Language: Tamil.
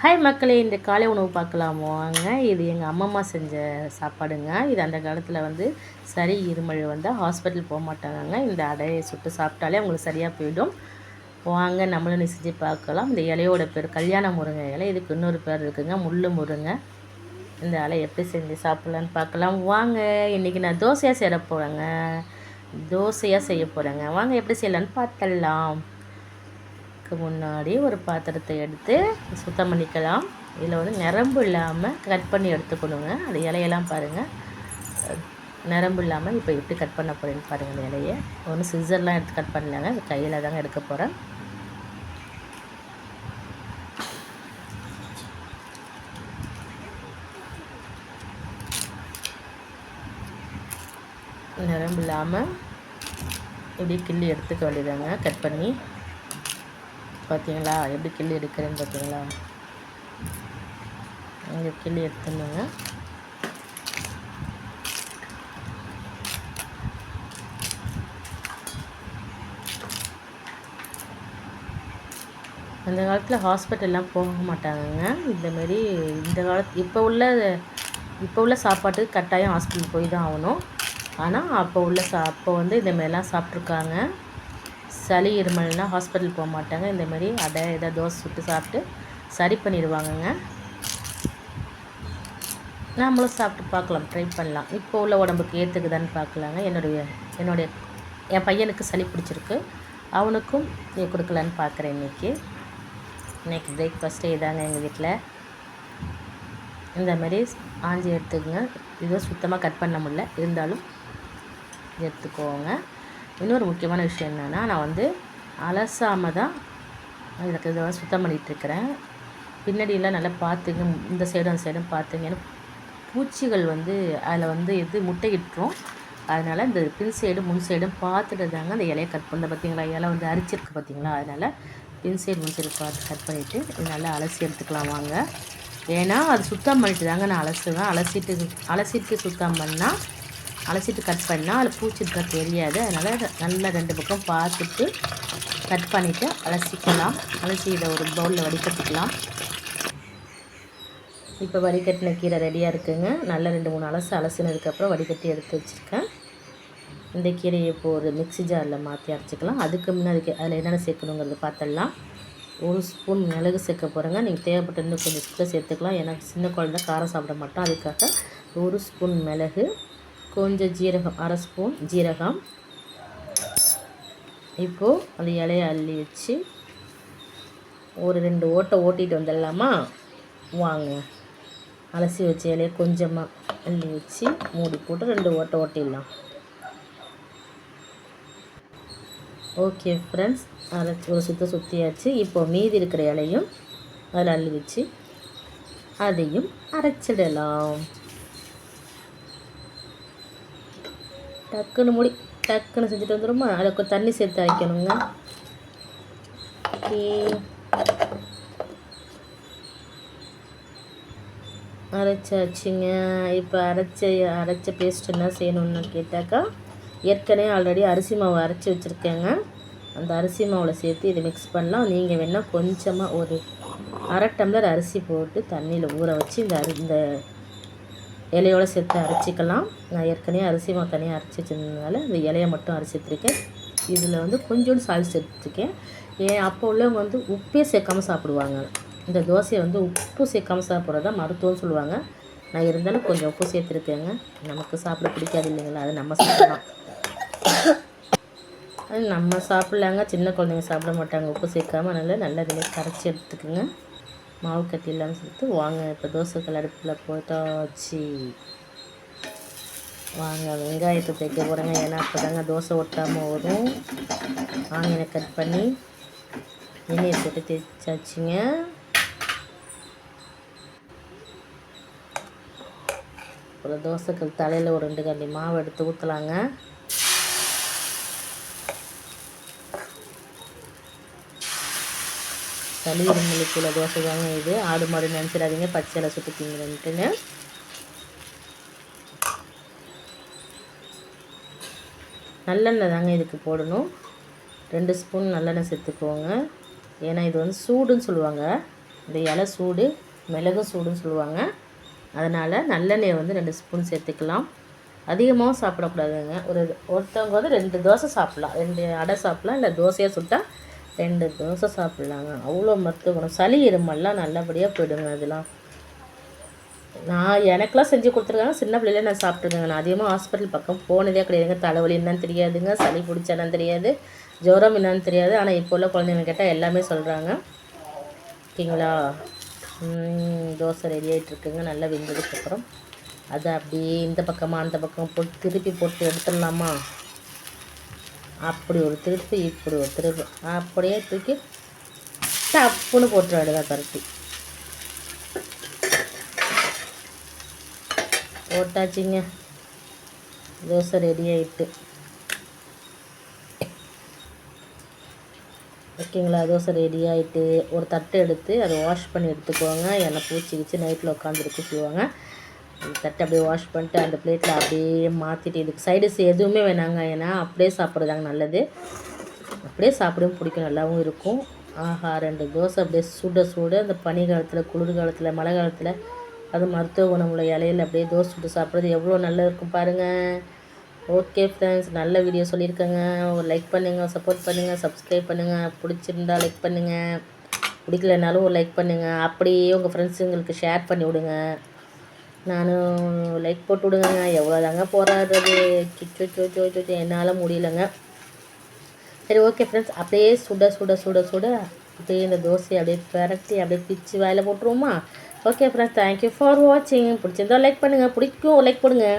ஹாய் மக்களே இந்த காலை உணவு பார்க்கலாம்? வாங்க இது எங்கள் அம்மம்மா செஞ்ச சாப்பாடுங்க. இது அந்த காலத்தில் வந்து சரி இருமல் வந்தால் ஹாஸ்பிட்டல் போக மாட்டாங்க இந்த அடையை சுட்டு சாப்பிட்டாலே அவங்களுக்கு சரியாக போயிடும். வாங்க நம்மளும் செஞ்சு பார்க்கலாம். இந்த இலையோட பேர் கல்யாண முருங்கை இலை. இதுக்கு இன்னொரு பேர் இருக்குங்க முள்ளு முருங்கை. இந்த இலை எப்படி செஞ்சு சாப்பிட்லான்னு பார்க்கலாம். வாங்க இன்றைக்கி நான் தோசையாக செய்ய போகிறேங்க தோசையாக செய்ய போகிறேங்க வாங்க எப்படி செய்யலான்னு பார்த்தலாம் அதுக்கு முன்னாடி ஒரு பாத்திரத்தை எடுத்து சுத்தம் பண்ணிக்கலாம். இதில் வந்து நரம்பு இல்லாமல் கட் பண்ணி எடுத்துக்கணுங்க. அது இலையெல்லாம் பாருங்கள் நரம்பு இல்லாமல் இப்போ எப்படி கட் பண்ண போகிறேன்னு பாருங்கள் இந்த இலையை. ஒன்றும் சிசர்லாம் எடுத்து கட் பண்ணலாங்க. கையில் தாங்க எடுக்க போகிறேன். நிரம்பு இல்லாமல் இப்படி கிள்ளி எடுத்துக்க வேண்டியதாங்க கட் பண்ணி பார்த்தீங்களா? எப்படி கிள்ளி எடுக்கிறேன்னு பார்த்தீங்களா? இங்கே கிள்ளி எடுத்துருந்தோங்க அந்த காலத்தில் ஹாஸ்பிட்டல்லாம் போக மாட்டாங்கங்க. இந்தமாரி இந்த காலத்து இப்போ உள்ள இப்போ உள்ள சாப்பாட்டுக்கு கட்டாயம் ஹாஸ்பிட்டல் போய் தான் ஆகணும். ஆனால் அப்போ உள்ள சா அப்போ வந்து இந்தமாரிலாம் சாப்பிட்ருக்காங்க சளி இருமல்னால் ஹாஸ்பிட்டல் போக மாட்டாங்க. இந்தமாரி அடை எதாவது தோசை சுட்டு சாப்பிட்டு சரி பண்ணிடுவாங்கங்க. நாமளும் சாப்பிட்டு பார்க்கலாம் ட்ரை பண்ணலாம். இப்போ உள்ள உடம்புக்கு ஏற்றுக்குதான்னு பார்க்கலாங்க. என்னுடைய என்னுடைய என் பையனுக்கு சளி பிடிச்சிருக்கு. அவனுக்கும் நீ கொடுக்கலான்னு பார்க்குறேன் இன்றைக்கி இன்றைக்கி பிரேக்ஃபாஸ்ட்டே இதாங்க எங்கள் வீட்டில். இந்தமாரி ஆஞ்சி எடுத்துக்கோங்க. இதுவும் சுத்தமாக கட் பண்ண முடியல. இருந்தாலும் எடுத்துக்கோங்க. இன்னொரு முக்கியமான விஷயம் என்னென்னா நான் வந்து அலசாமல் தான் எனக்கு இதை சுத்தம் பண்ணிகிட்ருக்கிறேன். பின்னாடியெல்லாம் நல்லா பார்த்துங்க இந்த சைடும் அந்த சைடும் பார்த்துங்க. ஏன்னா பூச்சிகள் வந்து அதில் வந்து எது முட்டையிட்டுரும். அதனால் இந்த பின் சைடும் முன் சைடும் பார்த்துட்டு தாங்க அந்த இலையை கட் பண்ண பார்த்தீங்களா? இலை வந்து அரிச்சிருக்கு பார்த்தீங்களா? அதனால் பின் சைடு முன் சைடு பார்த்து கட் பண்ணிவிட்டு இது நல்லா அலசி எடுத்துக்கலாம் வாங்க. ஏன்னா அது சுத்தம் பண்ணிட்டு தாங்க நான் அலசுவேன். அலசிட்டு அலசிட்டு சுத்தம் பண்ணால் அலசிட்டு கட் பண்ணால் அதில் பூச்சிருக்க தெரியாது. அதனால் நல்லா ரெண்டு பக்கம் பார்த்துட்டு கட் பண்ணிவிட்டு அலசிக்கலாம். அலசி இதை ஒரு பவுலில் வடிகட்டிக்கலாம். இப்போ வடிகட்டின கீரை ரெடியாக இருக்குங்க. நல்லா ரெண்டு மூணு அலசு அலசினதுக்கப்புறம் வடிகட்டி எடுத்து வச்சுருக்கேன். இந்த கீரையை இப்போ ஒரு மிக்சி ஜாரில் மாற்றி அரைச்சிக்கலாம். அதுக்கு முன்னாடி அதில் என்னென்ன சேர்க்கணுங்கிறது பார்த்துடலாம். ஒரு ஸ்பூன் மிளகு சேர்க்க போகிறேங்க நீங்கள் தேவைப்பட்ட இன்னும் கொஞ்சம் சேர்த்துக்கலாம். ஏன்னா சின்ன குழந்தை காரம் சாப்பிட மாட்டோம் அதுக்காக ஒரு ஸ்பூன் மிளகு கொஞ்சம் ஜீரகம் அரை ஸ்பூன் ஜீரகம். இப்போது அந்த இலையை அள்ளி வச்சு ஒரு ரெண்டு ஓட்டை ஓட்டிகிட்டு வந்துடலாமா? வாங்க. அலசி வச்ச இலையை கொஞ்சமாக அள்ளி வச்சு மூடி போட்டு ரெண்டு ஓட்டை ஓட்டிடலாம். ஓகே ஃப்ரெண்ட்ஸ் அரைச்சி ஒரு சுத்த சுற்றியாச்சு இப்போ மீதி இருக்கிற இலையும் அதில் அள்ளி வச்சு அதையும் அரைச்சிடலாம். டக்குன்னு முடி டக்குன்னு செஞ்சுட்டு வந்துடுமா? அதுக்கு தண்ணி சேர்த்து அரைக்கணுங்க. ஓகே. அரைச்சாச்சுங்க. இப்போ அரைச்ச அரைச்ச பேஸ்ட் என்ன செய்யணும்னு கேட்டாக்கா ஏற்கனவே ஆல்ரெடி அரிசி மாவு அரைச்சி வச்சுருக்கேங்க. அந்த அரிசி மாவில் சேர்த்து இதை மிக்ஸ் பண்ணலாம். நீங்கள் வேணால் கொஞ்சமாக ஒரு அரை டம்ளர் அரிசி போட்டு தண்ணியில் ஊற வச்சு இந்த அரி இந்த இலையோடு சேர்த்து அரைச்சிக்கலாம். நான் ஏற்கனவே அரிசி தனியாக அரைச்சி வச்சிருந்ததுனால இந்த இலையை மட்டும் அரைச்சிட்ருக்கேன் இதில் வந்து கொஞ்சோண்டு சால்ட் சேர்த்துருக்கேன். ஏன் அப்போ உள்ளவங்க வந்து உப்பே சேர்க்காமல் சாப்பிடுவாங்க. இந்த தோசையை வந்து உப்பு சேர்க்காமல் சாப்பிட்றதா மருத்துவம்னு சொல்லுவாங்க. நான் இருந்தாலும் கொஞ்சம் உப்பு சேர்த்துருக்கேங்க. நமக்கு சாப்பிட பிடிக்காது இல்லைங்களா? அதை நம்ம சாப்பிடலாம். அது நம்ம சாப்பிட்லாங்க. சின்ன குழந்தைங்க சாப்பிட மாட்டாங்க. உப்பு சேர்க்காம. அதனால் நல்லா இதில் கரைச்சி எடுத்துக்கோங்க. மாவு கட்டி இல்லாமல் சேர்த்து வாங்க இப்போ தோசைக்கல் அடுப்பில் போட்டாச்சு. வாங்க வெங்காயத்தை தைக்க போகிறேங்க ஏன்னா அப்போ தாங்க தோசை ஒட்டாமல் வரும். ஆனியனை கட் பண்ணி எண்ணெயை போட்டு தேய்ச்சாச்சுங்க. ஒரு தோசைக்கல் தலையில் ஒரு ரெண்டு கல்லி மாவு எடுத்து ஊற்றலாங்க சளி இருமலுக்குள்ள தோசை தாங்க இது ஆடு மாடு நினச்சிடாதீங்க. பச்சையில் சுட்டுக்கிங்கன்ட்டுன்னு நல்லெண்ணெய் தாங்க இதுக்கு போடணும். ரெண்டு ஸ்பூன் நல்லெண்ணெய் சேர்த்துக்கோங்க. ஏன்னா இது வந்து சூடுன்னு சொல்லுவாங்க. இந்த இலை சூடு மிளகு சூடுன்னு சொல்லுவாங்க. அதனால் நல்லெண்ணெயை வந்து ரெண்டு ஸ்பூன் சேர்த்துக்கலாம். அதிகமாகவும் சாப்பிடக்கூடாதுங்க. ஒரு ஒருத்தவங்க வந்து ரெண்டு தோசை சாப்பிட்லாம். ரெண்டு அடை சாப்பிட்லாம். இல்லை தோசையாக சுட்டால் ரெண்டு தோசை சாப்பிட்லாங்க. அவ்வளோ மருத்துவ குணம். சளி இருமல்லாம் நல்லபடியாக போயிடுங்க அதெல்லாம். நான் எனக்கெலாம் செஞ்சு கொடுத்துருக்காங்க. சின்ன பிள்ளையில நான் சாப்பிட்ருக்கேங்க நான் அதிகமாக ஹாஸ்பிட்டல் பக்கம் போனதே கிடையாதுங்க தலைவலி என்னன்னு தெரியாதுங்க. சளி பிடிச்சா என்னன்னு தெரியாது. ஜுரம் என்னன்னு தெரியாது. ஆனால் இப்போ உள்ள குழந்தைங்க கேட்டால் எல்லாமே சொல்கிறாங்க ஓகேங்களா? தோசை ரெடி ஆகிட்டு இருக்குங்க. நல்லா வெந்ததுக்கப்புறம். அதை அப்படியே இந்த பக்கமாக அந்த பக்கம் போட்டு திருப்பி போட்டு எடுத்துடலாமா? அப்படி ஒரு திருப்பு இப்படி ஒரு திருப்பு அப்படியே தூக்கி டப்புன்னு போட்டு வேண்டியதான் பரட்டி போட்டாச்சுங்க. தோசை ரெடி ஆகிட்டு ஓகேங்களா? தோசை ரெடி ஆகிட்டு ஒரு தட்டை எடுத்து அதை வாஷ் பண்ணி எடுத்துக்கோங்க. எண்ணெய் பூச்சி வச்சு நைட்டில் உட்காந்துருக்கு சொல்லுவாங்க. தட்டை அப்படியே வாஷ் பண்ணிட்டு அந்த பிளேட்டில் அப்படியே மாற்றிட்டு இதுக்கு சைடுஸ் எதுவுமே வேணாங்க. ஏன்னா அப்படியே சாப்பிட்றதாங்க நல்லது. அப்படியே சாப்பிடவும் பிடிக்கும் நல்லாவும் இருக்கும். ஆஹா ரெண்டு தோசை அப்படியே சுட சுட அந்த பனி காலத்தில் குளிர் காலத்தில் மழை காலத்தில் அது மருத்துவ குணமுள்ள இலையில அப்படியே தோசை சுட்டு சாப்பிட்றது எவ்வளோ நல்லா இருக்கும் பாருங்கள் ஓகே ஃப்ரெண்ட்ஸ் நல்ல வீடியோ சொல்லியிருக்கேங்க. ஒரு லைக் பண்ணுங்கள் சப்போர்ட் பண்ணுங்கள் சப்ஸ்கிரைப் பண்ணுங்கள் பிடிச்சிருந்தா லைக் பண்ணுங்கள் பிடிக்கலனாலும் ஒரு லைக் பண்ணுங்கள் அப்படியே உங்கள் ஃப்ரெண்ட்ஸுங்களுக்கு ஷேர் பண்ணி விடுங்க. நான் லைக் போட்டு விடுங்க எவ்வளோதாங்க போராடுறது? சுச்சோ சோ சோ சோ என்னால் முடியலங்க. சரி ஓகே ஃப்ரெண்ட்ஸ் அப்படியே சுட சுட சுட சுட அப்படியே இந்த தோசையை அப்படியே பிரட்டி அப்படியே பிச்சு வாயில் போட்டுருவோமா? Okay friends thank you for வாட்சிங் பிடிச்சிருந்தா லைக் பண்ணுங்கள் பிடிக்கும் லைக் பண்ணுங்கள்